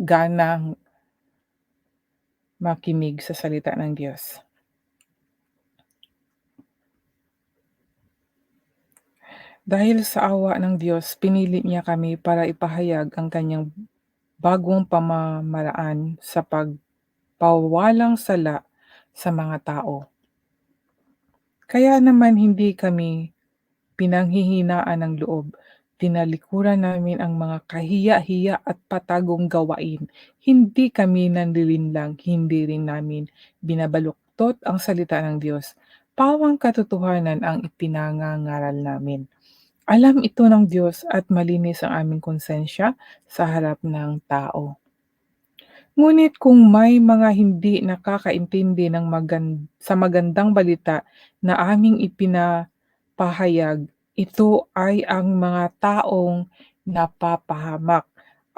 ganang makinig sa salita ng Diyos. Dahil sa awa ng Diyos, pinili niya kami para ipahayag ang kanyang bagong pamamaraan sa pagpawalang sala sa mga tao. Kaya naman hindi kami pinanghihinaan ng loob. Tinalikuran namin ang mga kahiya-hiya at patagong gawain. Hindi kami nanlilinlang, hindi rin namin binabaluktot ang salita ng Diyos. Pawang katotohanan ang ipinangangaral namin. Alam ito ng Diyos at malinis ang aming konsensya sa harap ng tao. Ngunit kung may mga hindi nakakaintindi ng magan- sa magandang balita na aming ipinapahayag, ito ay ang mga taong napapahamak.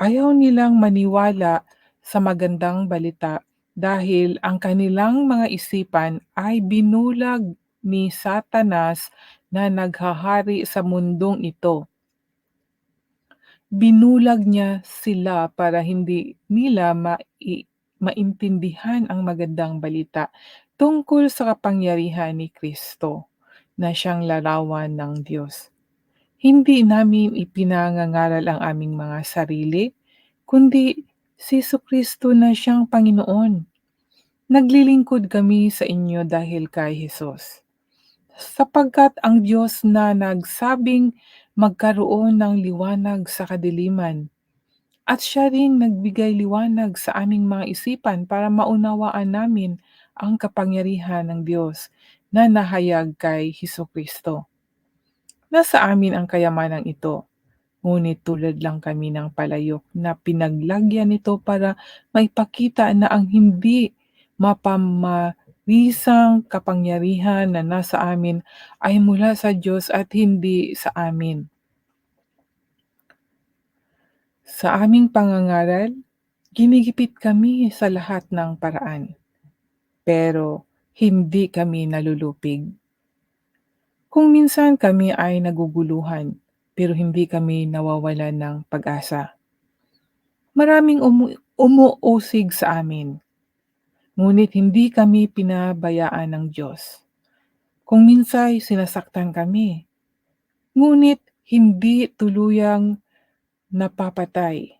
Ayaw nilang maniwala sa magandang balita dahil ang kanilang mga isipan ay binulag ni Satanas na naghahari sa mundong ito. Binulag niya sila para hindi nila mai- maintindihan ang magandang balita tungkol sa kapangyarihan ni Kristo na siyang larawan ng Diyos. Hindi namin ipinangangaral ang aming mga sarili, kundi si Kristo na siyang Panginoon. Naglilingkod kami sa inyo dahil kay Jesus. Sapagkat ang Diyos na nagsabing magkaroon ng liwanag sa kadiliman, at siya rin nagbigay liwanag sa aming mga isipan para maunawaan namin ang kapangyarihan ng Diyos na nahayag kay Heso Kristo. Nasa amin ang kayamanang ito, ngunit tulad lang kami ng palayok na pinaglagyan nito para maipakita na ang hindi mapamarisang kapangyarihan na nasa amin ay mula sa Diyos at hindi sa amin. Sa aming pangangaral, ginigipit kami sa lahat ng paraan. Pero hindi kami nalulupig. Kung minsan kami ay naguguluhan, pero hindi kami nawawalan ng pag-asa. Maraming umu- umuusig sa amin, ngunit hindi kami pinabayaan ng Diyos. Kung minsay sinasaktan kami, ngunit hindi tuluyang napapatay.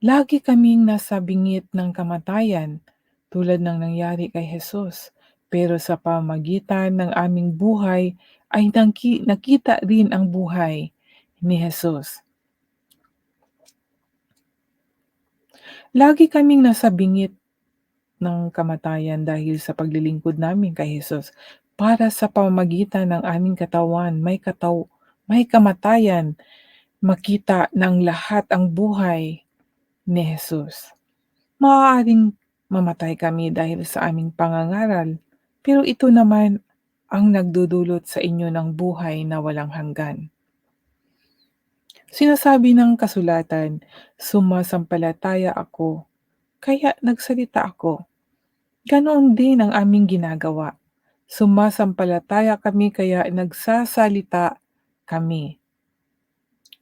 Lagi kaming nasa bingit ng kamatayan tulad ng nangyari kay Jesus. Pero sa pamagitan ng aming buhay ay naki- nakita rin ang buhay ni Jesus. Lagi kaming nasa bingit ng kamatayan dahil sa paglilingkod namin kay Jesus. Para sa pamamagitan ng aming katawan, may kataw, may kamatayan, makita ng lahat ang buhay ni Jesus. Maaaring mamatay kami dahil sa aming pangangaral, pero ito naman ang nagdudulot sa inyo ng buhay na walang hanggan. Sinasabi ng kasulatan, sumasampalataya ako, kaya nagsalita ako. Ganoon din ang aming ginagawa. Sumasampalataya kami kaya nagsasalita kami.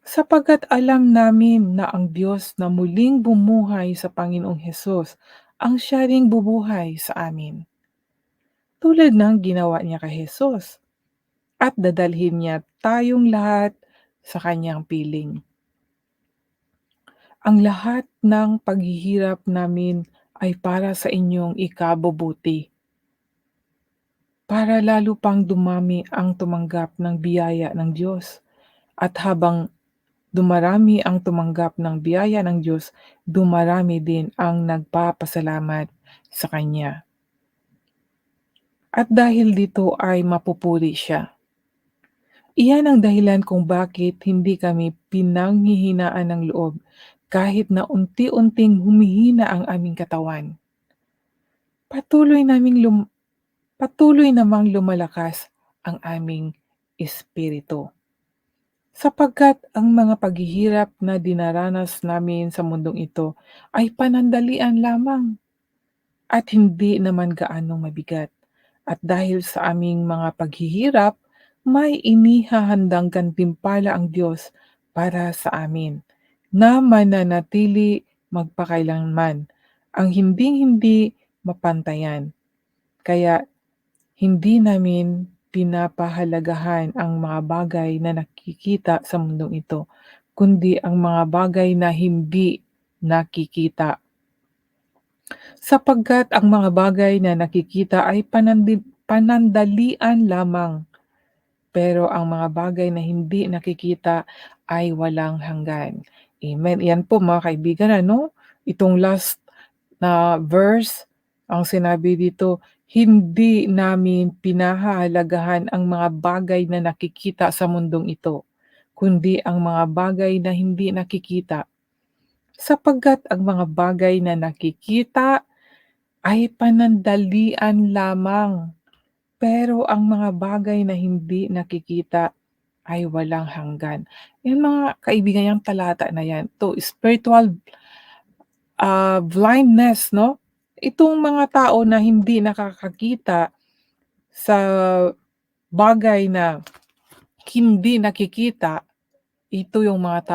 Sapagkat alam namin na ang Diyos na muling bumuhay sa Panginoong Hesus ang siya ring bubuhay sa amin. Tulad ng ginawa niya kay Jesus. At dadalhin niya tayong lahat sa kanyang piling. Ang lahat ng paghihirap namin ay para sa inyong ikabubuti. Para lalo pang dumami ang tumanggap ng biyaya ng Diyos. At habang dumarami ang tumanggap ng biyaya ng Diyos, dumarami din ang nagpapasalamat sa Kanya. At dahil dito ay mapupuri siya. Iyan ang dahilan kung bakit hindi kami pinanghihinaan ng loob kahit na unti-unting humihina ang aming katawan. Patuloy naming lum- patuloy namang lumalakas ang aming espiritu. Sapagkat ang mga paghihirap na dinaranas namin sa mundong ito ay panandalian lamang at hindi naman gaanong mabigat. At dahil sa aming mga paghihirap, may inihahandang gantimpala ang Diyos para sa amin na mananatili magpakailanman ang hinding-hindi mapantayan. Kaya hindi namin pinapahalagahan ang mga bagay na nakikita sa mundong ito, kundi ang mga bagay na hindi nakikita. Sapagkat ang mga bagay na nakikita ay panandi panandalian lamang, pero ang mga bagay na hindi nakikita ay walang hanggan. Amen. Yan po mga kaibigan ano, itong last na verse, ang sinabi dito, hindi namin pinahahalagahan ang mga bagay na nakikita sa mundong ito, kundi ang mga bagay na hindi nakikita. Sapagkat ang mga bagay na nakikita ay panandalian lamang, pero ang mga bagay na hindi nakikita ay walang hanggan. Yan mga kaibigan, yang talata na yan, to spiritual ah, blindness, no? Itong mga tao na hindi nakakakita sa bagay na hindi nakikita, ito yung mga